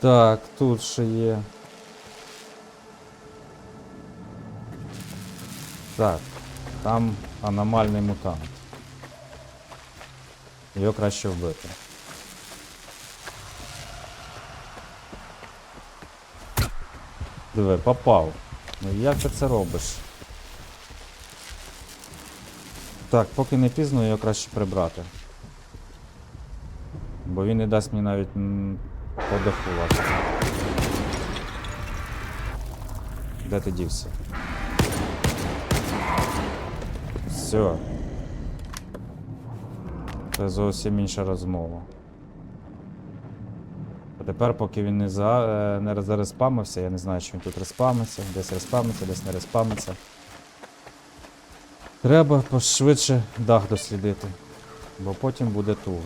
Так, тут ще є. Так, там аномальний мутант. Його краще вбити. Диви, попав. Ну як ти це робиш? Так, поки не пізно, його краще прибрати. Бо він не дасть мені навіть м, подихувати. Де ти дівся? Все. Це зовсім інша розмова. А тепер, поки він не, за, е, не зареспамився, я не знаю, чи він тут респамиться, десь респамиться, десь не респамиться. Треба пошвидше дах дослідити, бо потім буде туго.